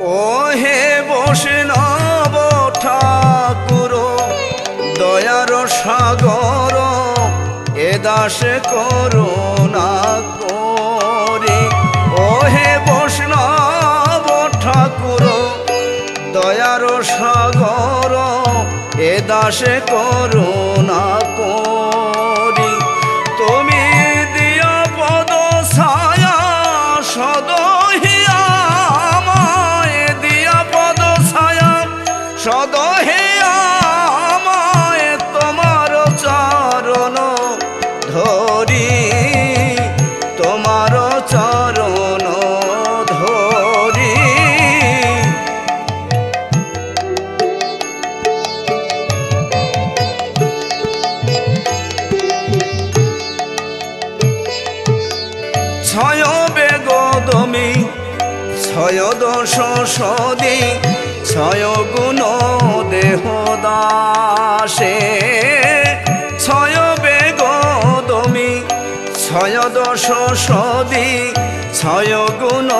ও হে বৈষ্ণব ঠাকুর, দয়ার সাগর, এ দাস করুণা করে। ও হে বৈষ্ণব ঠাকুর, দয়ার সাগর, এ দাসে করুণা করি। সদহিয়া আমায় তোমার চরণ ধরি তোমার চরণ ধরি। ছয় বেগদমি ছয় দশ সদি ছয় গুণ দেহ দাসে ছয় বেগ দমি ছয় দশ সদি ছয় গুণ